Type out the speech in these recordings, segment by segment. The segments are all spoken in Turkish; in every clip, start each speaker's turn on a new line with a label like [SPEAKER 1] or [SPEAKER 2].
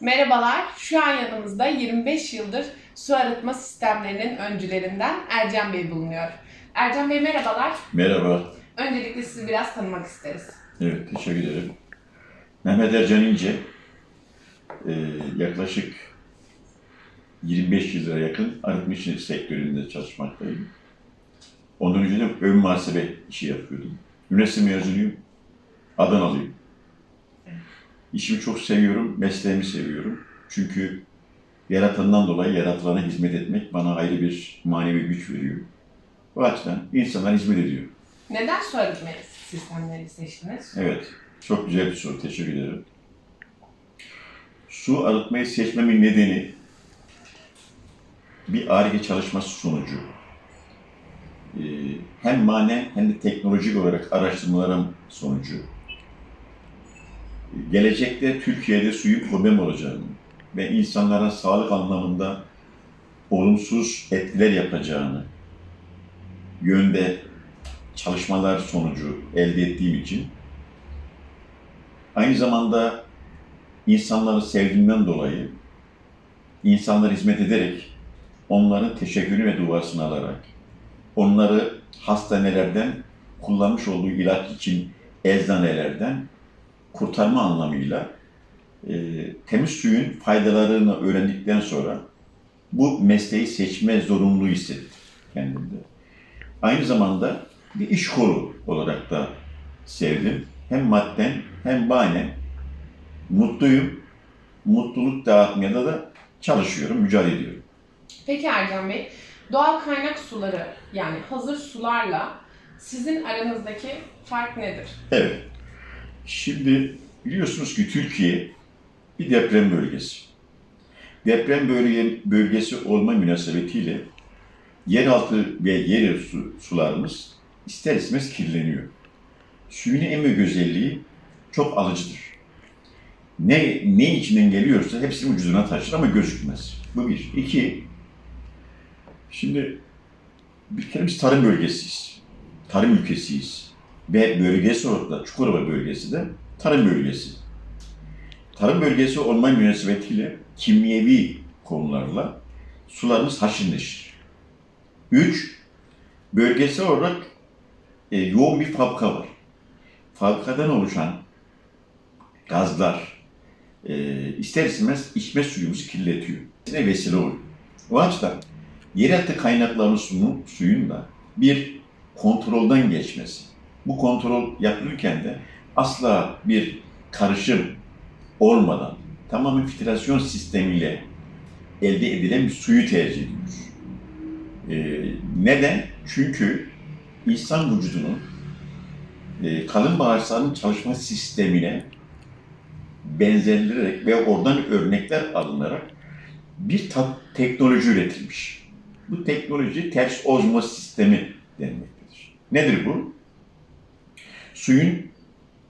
[SPEAKER 1] Merhabalar, şu an yanımızda 25 yıldır su arıtma sistemlerinin öncülerinden Ercan Bey bulunuyor. Ercan Bey merhabalar.
[SPEAKER 2] Merhaba.
[SPEAKER 1] Öncelikle sizi biraz tanımak isteriz.
[SPEAKER 2] Evet, teşekkür ederim. Mehmet Ercan İnce, e, yaklaşık 25 yıla yakın arıtma işi sektöründe çalışmaktayım. Ondan önce de ön muhasebe işi yapıyordum. Üniversite mezunuyum, Adanalıyım. İşimi çok seviyorum, mesleğimi seviyorum. Çünkü yaratandan dolayı yaratılana hizmet etmek bana ayrı bir manevi güç veriyor. Bu açıdan insanlar hizmet ediyor.
[SPEAKER 1] Neden arıtma sistemleri seçtiniz?
[SPEAKER 2] Evet, çok güzel bir soru. Teşekkür ederim. Su arıtmayı seçmemin nedeni bir ARGE çalışması sonucu. Ee, hem manen hem de teknolojik olarak araştırmalarım sonucu. Gelecekte Türkiye'de suyun problem olacağını ve insanlara sağlık anlamında olumsuz etkiler yapacağını yönde çalışmalar sonucu elde ettiğim için aynı zamanda insanları sevdiğimden dolayı insanlara hizmet ederek onların teşekkürü ve duasını alarak onları hastanelerden kullanmış olduğu ilaç için eczanelerden kurtarma anlamıyla e, temiz suyun faydalarını öğrendikten sonra bu mesleği seçme zorunluluğu hissettim kendimde. Aynı zamanda bir iş kolu olarak da sevdim. Hem madden hem manen mutluyum. Mutluluk dağıtmaya da, da çalışıyorum, mücadele ediyorum.
[SPEAKER 1] Peki Ercan Bey, doğal kaynak suları yani hazır sularla sizin aranızdaki fark nedir?
[SPEAKER 2] Evet. Şimdi biliyorsunuz ki Türkiye bir deprem bölgesi. Deprem bölge, bölgesi olma münasebetiyle yeraltı ve yer su, sularımız ister istemez kirleniyor. Suyun en büyük özelliği çok alıcıdır. Ne, ne içinden geliyorsa hepsini vücuduna taşır ama gözükmez. Bu bir. İki, şimdi bir kere biz tarım bölgesiyiz. Tarım ülkesiyiz. Ve bölgesi olarak da Çukurova bölgesi de tarım bölgesi. Tarım bölgesi olma münasebetiyle kimyevi konularla sularımız haşır neşir. Üç, bölgesel olarak e, yoğun bir fabrika var. Fabrikadan oluşan gazlar e, ister istemez içme suyumuzu kirletiyor. Ne vesile oluyor. O açıdan yeraltı kaynaklarının suyun da bir kontrolden geçmesi. Bu kontrol yapılırken de asla bir karışım olmadan tamamen filtrasyon sistemiyle elde edilen bir suyu tercih ediyoruz. Ee, neden? Çünkü insan vücudunun e, kalın bağırsağının çalışma sistemine benzerlerek ve oradan örnekler alınarak bir teknoloji üretilmiş. Bu teknoloji ters ozmoz sistemi denmektedir. Nedir bu? Suyun,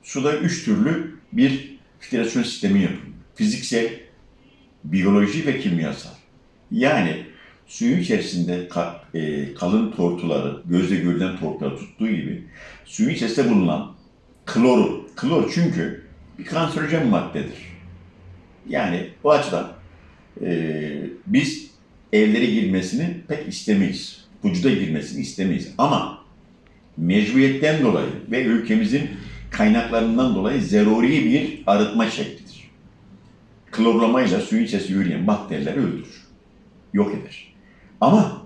[SPEAKER 2] suda üç türlü bir filtrasyon sistemi yapılıyor. Fiziksel, biyoloji ve kimyasal. Yani suyun içerisinde e, kalın tortuları, gözle görülen tortuları tuttuğu gibi suyun içerisinde bulunan kloru, klor çünkü bir kanserojen maddedir. Yani bu açıdan e, biz evlere girmesini pek istemeyiz. Vücuda girmesini istemeyiz. Ama mecburiyetten dolayı ve ülkemizin kaynaklarından dolayı zaruri bir arıtma şeklidir. Klorlamayla suyun içerisinde yürüyen bakterileri öldürür. Yok eder. Ama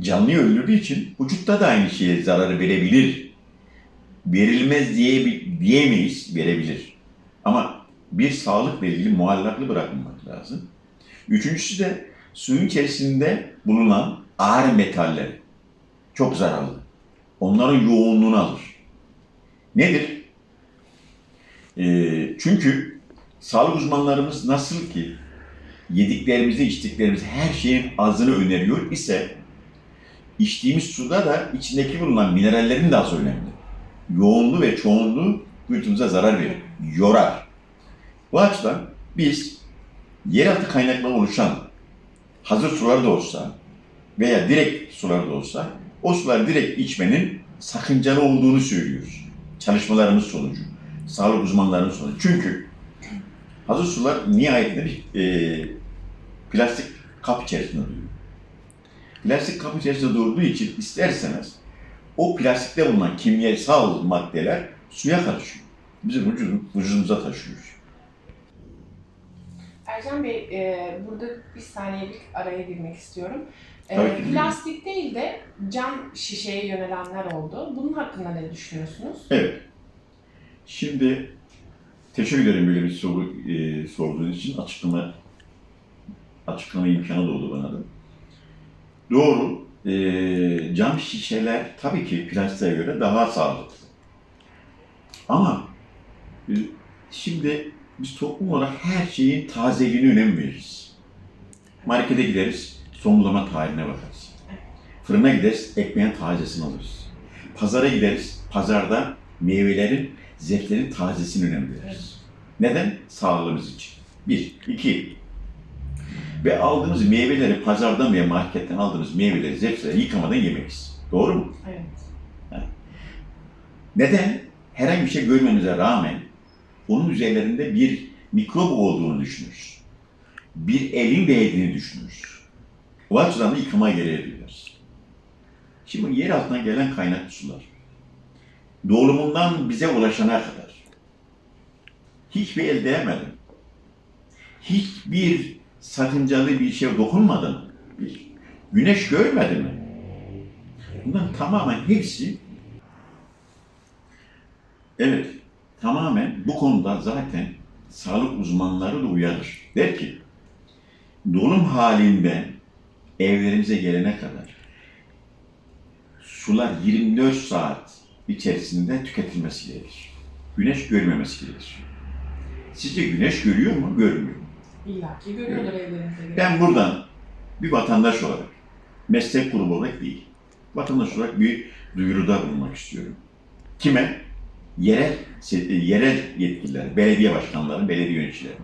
[SPEAKER 2] canlıyı öldürdüğü için vücutta da aynı şeye zararı verebilir. Verilmez diye diyemeyiz, verebilir. Ama bir sağlıkla ilgili muallaklı bırakmamak lazım. Üçüncüsü de suyun içerisinde bulunan ağır metaller çok zararlı. Onların yoğunluğunu alır. Nedir? Ee, çünkü sağlık uzmanlarımız nasıl ki yediklerimizi, içtiklerimizi her şeyin azını öneriyor ise içtiğimiz suda da içindeki bulunan minerallerin de az önemli. Yoğunluğu ve çoğunluğu vücudumuza zarar verir, yorar. Bu açıdan biz yeraltı kaynakları oluşan hazır sular da olsa veya direkt sular da olsa o suları direkt içmenin sakıncalı olduğunu söylüyoruz. Çalışmalarımız sonucu, sağlık uzmanlarının sonucu. Çünkü Hazır sular nihayetinde bir e, plastik kap içerisinde duruyor. Plastik kap içerisinde durduğu için isterseniz o plastikte bulunan kimyasal maddeler suya karışıyor. Bizim vücudum, vücudumuza taşıyoruz.
[SPEAKER 1] Ercan Bey, e, burada bir saniyelik araya girmek istiyorum. E,
[SPEAKER 2] Tabii ki.
[SPEAKER 1] plastik değil de cam şişeye yönelenler oldu. Bunun hakkında ne düşünüyorsunuz?
[SPEAKER 2] Evet. Şimdi teşekkür ederim böyle bir soru e, sorduğunuz için. Açıklama açıklama imkanı doğdu bana da. Doğru. E, cam şişeler tabii ki plastiğe göre daha sağlıklı. Ama e, şimdi biz toplum olarak her şeyin tazeliğine önem veririz. Markete gideriz, somulama tarihine bakarız. Fırına gideriz, ekmeğin tazesini alırız. Pazara gideriz, pazarda meyvelerin, zevklerin tazesine önem veririz. Neden? Sağlığımız için. Bir. iki. Ve aldığımız meyveleri pazardan veya marketten aldığımız meyveleri, zevkleri yıkamadan yemeyiz. Doğru mu?
[SPEAKER 1] Evet.
[SPEAKER 2] Neden? Herhangi bir şey görmemize rağmen onun üzerlerinde bir mikrop olduğunu düşünürüz. Bir elin değdiğini düşünürüz. O da gereği duyuyoruz. Şimdi yer altından gelen kaynak sular. Doğumundan bize ulaşana kadar hiçbir el değmedi. Hiçbir sakıncalı bir şey dokunmadı mı? Bir güneş görmedi mi? Bunların tamamen hepsi Evet, tamamen bu konuda zaten sağlık uzmanları da uyarır. Der ki, dolum halinden evlerimize gelene kadar sular 24 saat içerisinde tüketilmesi gerekir. Güneş görmemesi gerekir. Sizce güneş görüyor mu, görmüyor mu?
[SPEAKER 1] İlla ki görüyordur evlerinize göre.
[SPEAKER 2] Ben buradan bir vatandaş olarak, meslek grubu olarak değil, vatandaş olarak bir duyuruda bulunmak istiyorum. Kime? Yerel, yerel yetkililer, belediye başkanları, belediye yöneticileri.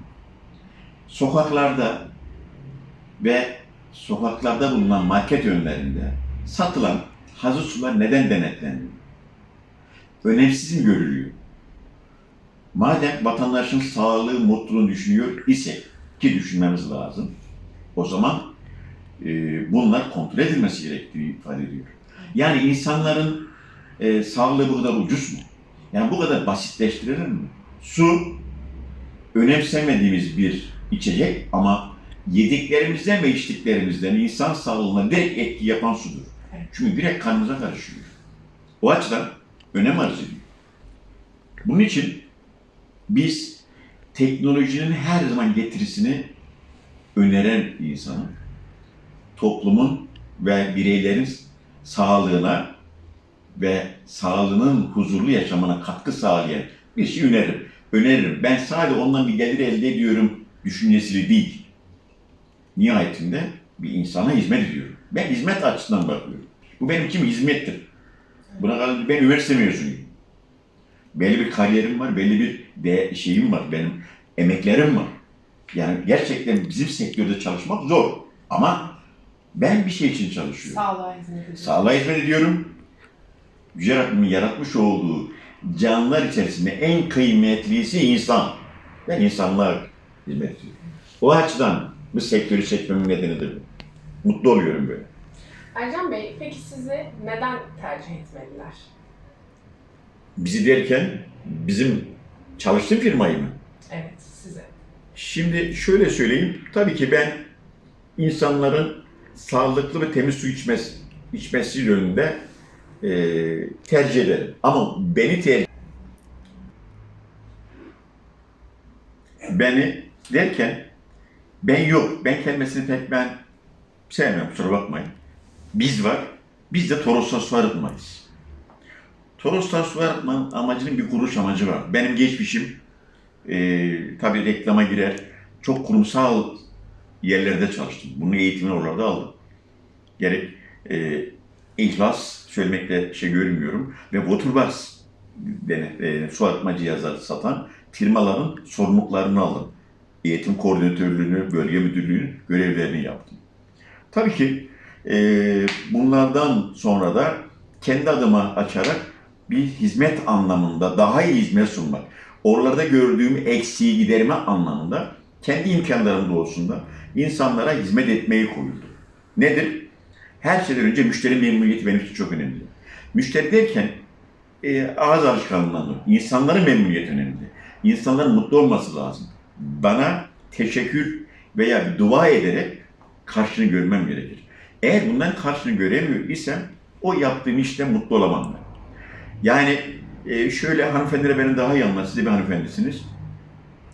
[SPEAKER 2] Sokaklarda ve sokaklarda bulunan market önlerinde satılan hazır sular neden denetleniyor? Önemsiz mi görülüyor? Madem vatandaşın sağlığı, mutluluğunu düşünüyor ise ki düşünmemiz lazım. O zaman e, bunlar kontrol edilmesi gerektiğini ifade ediyor. Yani insanların e, sağlığı bu kadar ucuz mu? Yani bu kadar basitleştirilir mi? Su önemsemediğimiz bir içecek ama yediklerimizden ve içtiklerimizden insan sağlığına direkt etki yapan sudur. Çünkü direkt kanımıza karışıyor. O açıdan önem arz ediyor. Bunun için biz teknolojinin her zaman getirisini öneren insanın, toplumun ve bireylerin sağlığına ve sağlığının huzurlu yaşamına katkı sağlayan bir şey öneririm. Öneririm. Ben sadece ondan bir gelir elde ediyorum düşüncesiyle değil. Nihayetinde bir insana hizmet ediyorum. Ben hizmet açısından bakıyorum. Bu benim için hizmettir. Buna karşı ben üniversite mezunuyum. Belli bir kariyerim var, belli bir de şeyim var, benim emeklerim var. Yani gerçekten bizim sektörde çalışmak zor. Ama ben bir şey için çalışıyorum.
[SPEAKER 1] Sağlığa hizmet ediyor.
[SPEAKER 2] Sağlığa hizmet ediyorum. Yüce Rabbimin yaratmış olduğu canlılar içerisinde en kıymetlisi insan. Ben insanlığa hizmet ediyorum. O açıdan bu sektörü seçmemin nedenidir bu. Mutlu oluyorum böyle.
[SPEAKER 1] Ercan Bey, peki sizi neden tercih etmediler?
[SPEAKER 2] Bizi derken bizim çalıştığım firmayı mı?
[SPEAKER 1] Evet, size.
[SPEAKER 2] Şimdi şöyle söyleyeyim. Tabii ki ben insanların sağlıklı ve temiz su içmesi, içmesi yönünde e, tercih ederim. Ama beni tercih beni derken ben yok. Ben kelimesini pek ben sevmiyorum kusura bakmayın. Biz var. Biz de Toros'ta su arıtmayız. Toros'ta su arıtmanın amacının bir kuruş amacı var. Benim geçmişim e, tabii reklama girer. Çok kurumsal yerlerde çalıştım. Bunun eğitimini oralarda aldım. Gerek e, ihlas söylemekle şey görmüyorum ve Waterbox dene, e, su arıtma cihazları satan firmaların sorumluluklarını aldım. Eğitim koordinatörlüğünü, bölge müdürlüğünün görevlerini yaptım. Tabii ki e, bunlardan sonra da kendi adıma açarak bir hizmet anlamında daha iyi hizmet sunmak. oralarda gördüğüm eksiği giderme anlamında kendi imkanlarım doğrultusunda insanlara hizmet etmeyi koyuldu. Nedir? Her şeyden önce müşteri memnuniyeti benim için çok önemli. Müşteri derken e, ağız alışkanlığından. İnsanların memnuniyeti önemli. İnsanların mutlu olması lazım. Bana teşekkür veya bir dua ederek karşını görmem gerekir. Eğer bundan karşını göremiyor isem o yaptığım işte mutlu olamam ben. Yani e, şöyle hanımefendilere benim daha iyi anlar. Siz de bir hanımefendisiniz.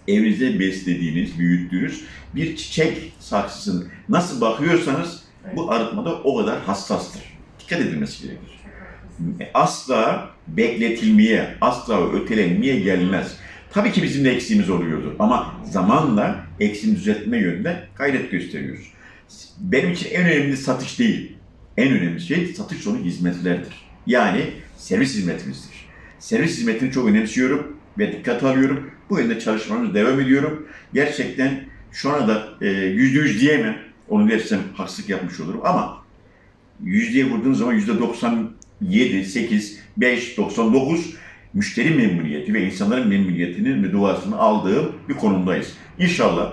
[SPEAKER 2] Evinizde beslediğiniz, büyüttüğünüz bir çiçek saksısını nasıl bakıyorsanız bu arıtmada o kadar hassastır. Dikkat edilmesi gerekir. Asla bekletilmeye, asla ötelenmeye gelmez. Tabii ki bizim de eksiğimiz oluyordu ama zamanla eksiğini düzeltme yönünde gayret gösteriyoruz. Benim için en önemli satış değil. En önemli şey satış sonu hizmetlerdir. Yani servis hizmetimizdir. Servis hizmetini çok önemsiyorum ve dikkate alıyorum. Bu yönde çalışmamız devam ediyorum. Gerçekten şu anda e, yüzde yüz diyemem. Onu dersem haksızlık yapmış olurum ama yüzdeye vurduğun zaman yüzde 97, 8, 5, 99 müşteri memnuniyeti ve insanların memnuniyetinin ve duasını aldığım bir konumdayız. İnşallah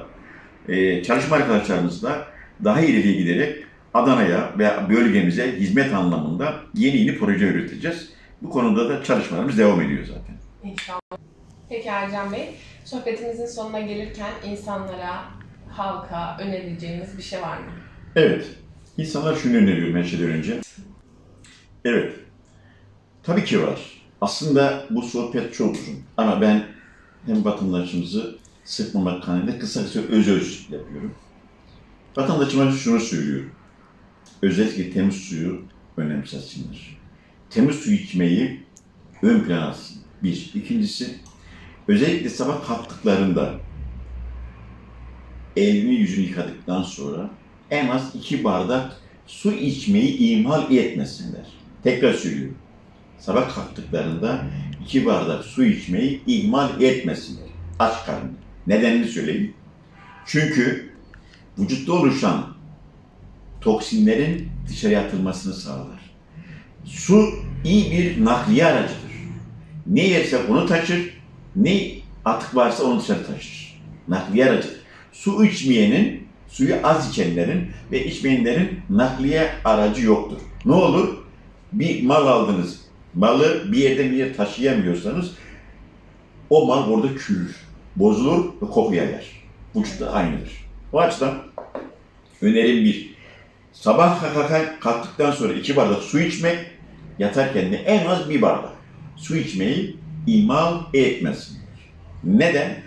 [SPEAKER 2] e, çalışma arkadaşlarımızla daha ileriye giderek Adana'ya ve bölgemize hizmet anlamında yeni yeni proje üreteceğiz. Bu konuda da çalışmalarımız devam ediyor zaten.
[SPEAKER 1] İnşallah. Peki Ercan Bey, sohbetimizin sonuna gelirken insanlara, halka önereceğiniz bir şey var mı?
[SPEAKER 2] Evet. İnsanlar şunu öneriyorum her şeyden önce. Evet. Tabii ki var. Aslında bu sohbet çok uzun. Ama ben hem vatandaşımızı sıkmamak kanalında kısa kısa öz öz yapıyorum. Vatandaşıma şunu söylüyorum. Özellikle temiz suyu önemsesinler. Temiz su içmeyi ön plana alsın. Bir. İkincisi, özellikle sabah kalktıklarında elini yüzünü yıkadıktan sonra en az iki bardak su içmeyi ihmal etmesinler. Tekrar söylüyorum. Sabah kalktıklarında iki bardak su içmeyi ihmal etmesinler. Aç karnına. Nedenini söyleyeyim. Çünkü vücutta oluşan toksinlerin dışarıya atılmasını sağlar. Su iyi bir nakliye aracıdır. Ne yerse onu taşır, ne atık varsa onu dışarı taşır. Nakliye aracıdır. Su içmeyenin, suyu az içenlerin ve içmeyenlerin nakliye aracı yoktur. Ne olur? Bir mal aldınız, malı bir yerden bir yere taşıyamıyorsanız o mal orada çürür, bozulur ve koku yayar. Vücutta aynıdır. O açıdan önerim bir. Sabah kalktıktan sonra iki bardak su içmek, yatarken de en az bir bardak su içmeyi ihmal etmesinler. Neden?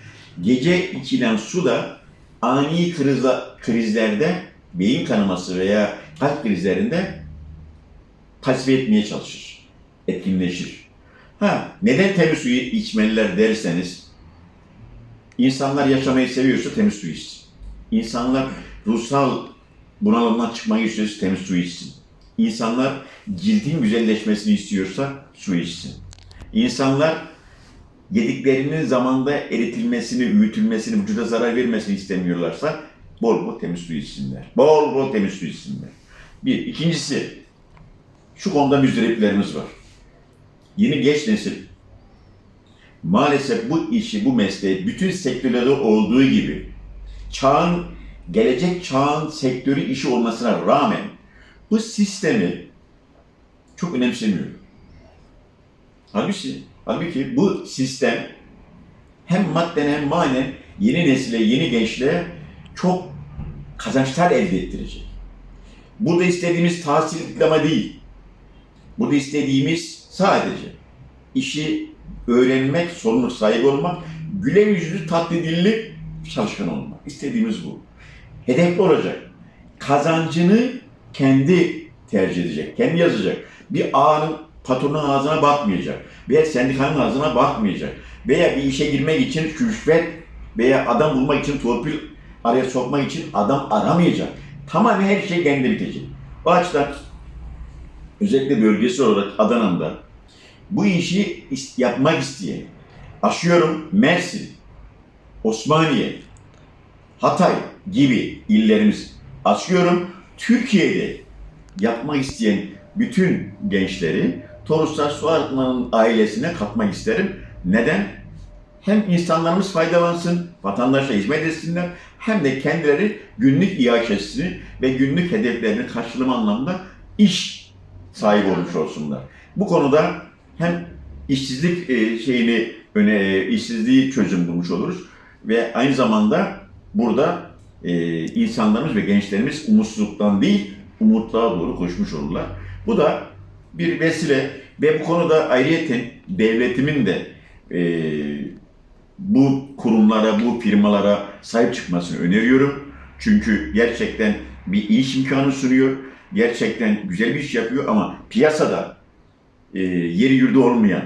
[SPEAKER 2] Gece içilen su da ani krizla, krizlerde beyin kanaması veya kalp krizlerinde tasfiye etmeye çalışır. Etkinleşir. Ha, neden temiz suyu içmeliler derseniz, insanlar yaşamayı seviyorsa temiz su içsin. İnsanlar ruhsal bunalımdan çıkmayı istiyorsa temiz su içsin. İnsanlar cildin güzelleşmesini istiyorsa su içsin. İnsanlar yediklerinin zamanda eritilmesini, üyütülmesini, vücuda zarar vermesini istemiyorlarsa bol bol temiz su içsinler. Bol bol temiz su içsinler. Bir. ikincisi şu konuda müzdariplerimiz var. Yeni genç nesil maalesef bu işi, bu mesleği bütün sektörlerde olduğu gibi çağın, gelecek çağın sektörü işi olmasına rağmen bu sistemi çok önemsemiyor. Halbuki, halbuki bu sistem hem madden hem manen yeni nesile, yeni gençliğe çok kazançlar elde ettirecek. Burada istediğimiz tahsil diploma değil. Burada istediğimiz sadece işi öğrenmek, sorumluluk sahibi olmak, güler yüzlü, tatlı dilli çalışkan olmak. İstediğimiz bu. Hedefli olacak. Kazancını kendi tercih edecek, kendi yazacak. Bir ağanın, patronun ağzına bakmayacak. Veya sendikanın ağzına bakmayacak. Veya bir işe girmek için rüşvet veya adam bulmak için torpil araya sokmak için adam aramayacak. Tamamen her şey kendi bitecek. O açıdan özellikle bölgesi olarak Adana'da bu işi yapmak isteyen, aşıyorum Mersin, Osmaniye, Hatay gibi illerimiz aşıyorum Türkiye'de yapmak isteyen bütün gençleri Toroslar Su ailesine katmak isterim. Neden? hem insanlarımız faydalansın, vatandaşa hizmet etsinler, hem de kendileri günlük iaşesini ve günlük hedeflerini karşılama anlamında iş sahibi olmuş olsunlar. Bu konuda hem işsizlik e, şeyini öne işsizliği çözüm bulmuş oluruz ve aynı zamanda burada e, insanlarımız ve gençlerimiz umutsuzluktan değil umutluğa doğru koşmuş olurlar. Bu da bir vesile ve bu konuda ayrıyeten devletimin de e, bu kurumlara, bu firmalara sahip çıkmasını öneriyorum. Çünkü gerçekten bir iş imkanı sunuyor. Gerçekten güzel bir iş yapıyor ama piyasada e, yeri yurdu olmayan,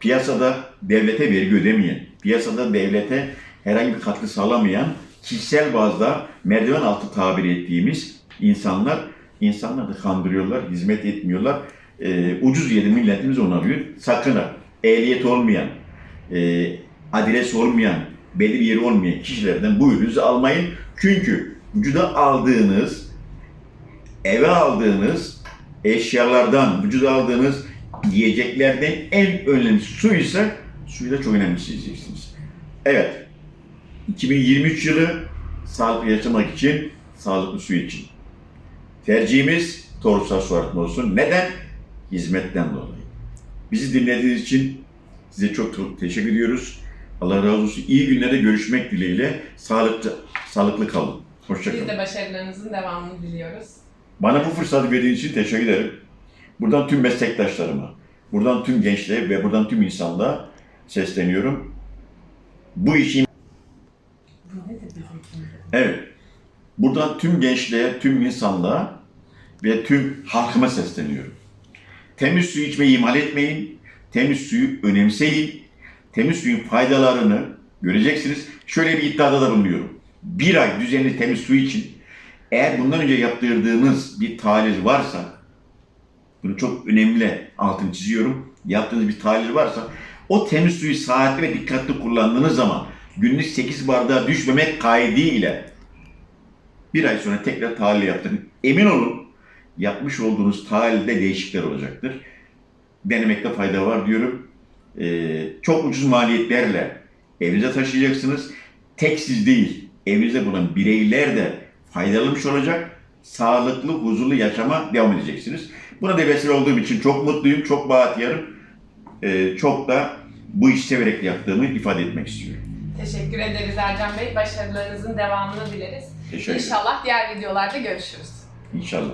[SPEAKER 2] piyasada devlete vergi ödemeyen, piyasada devlete herhangi bir katkı sağlamayan, kişisel bazda merdiven altı tabir ettiğimiz insanlar, insanlar da kandırıyorlar, hizmet etmiyorlar. E, ucuz yeri milletimiz onu arıyor. Sakın ha, ehliyet olmayan, e, adres olmayan, belli bir yeri olmayan kişilerden bu ürünü almayın. Çünkü vücuda aldığınız, eve aldığınız eşyalardan, vücuda aldığınız yiyeceklerden en önemlisi su ise suyu da çok önemli isteyeceksiniz. Evet, 2023 yılı sağlıklı yaşamak için, sağlıklı su için. Tercihimiz torsal su arıtma olsun. Neden? Hizmetten dolayı. Bizi dinlediğiniz için size çok çok teşekkür ediyoruz. Allah razı olsun. İyi günlerde görüşmek dileğiyle. Sağlıklı, sağlıklı kalın.
[SPEAKER 1] Biz
[SPEAKER 2] Hoşçakalın.
[SPEAKER 1] de başarılarınızın devamını diliyoruz.
[SPEAKER 2] Bana bu fırsatı verdiğiniz için teşekkür ederim. Buradan tüm meslektaşlarıma, buradan tüm gençliğe ve buradan tüm insanlığa sesleniyorum. Bu
[SPEAKER 1] için?
[SPEAKER 2] Evet. Buradan tüm gençliğe, tüm insanlığa ve tüm halkıma sesleniyorum. Temiz suyu içmeyi ihmal etmeyin. Temiz suyu önemseyin. Temiz suyun faydalarını göreceksiniz. Şöyle bir iddiada da bulunuyorum. Bir ay düzenli temiz su için eğer bundan önce yaptırdığınız bir tahlil varsa bunu çok önemli altını çiziyorum. Yaptığınız bir tahlil varsa o temiz suyu saatli ve dikkatli kullandığınız zaman günlük 8 bardağa düşmemek kaydıyla bir ay sonra tekrar tahlil yaptın. Emin olun yapmış olduğunuz tahlilde değişiklikler olacaktır. Denemekte fayda var diyorum. Ee, çok ucuz maliyetlerle evinize taşıyacaksınız. Tek siz değil, evinizde bulunan bireyler de faydalanmış olacak. Sağlıklı, huzurlu yaşama devam edeceksiniz. Buna da vesile olduğum için çok mutluyum, çok bahtiyarım. Ee, çok da bu işi severek yaptığımı ifade etmek istiyorum.
[SPEAKER 1] Teşekkür ederiz Ercan Bey. Başarılarınızın devamını dileriz.
[SPEAKER 2] Teşekkür.
[SPEAKER 1] İnşallah diğer videolarda görüşürüz.
[SPEAKER 2] İnşallah.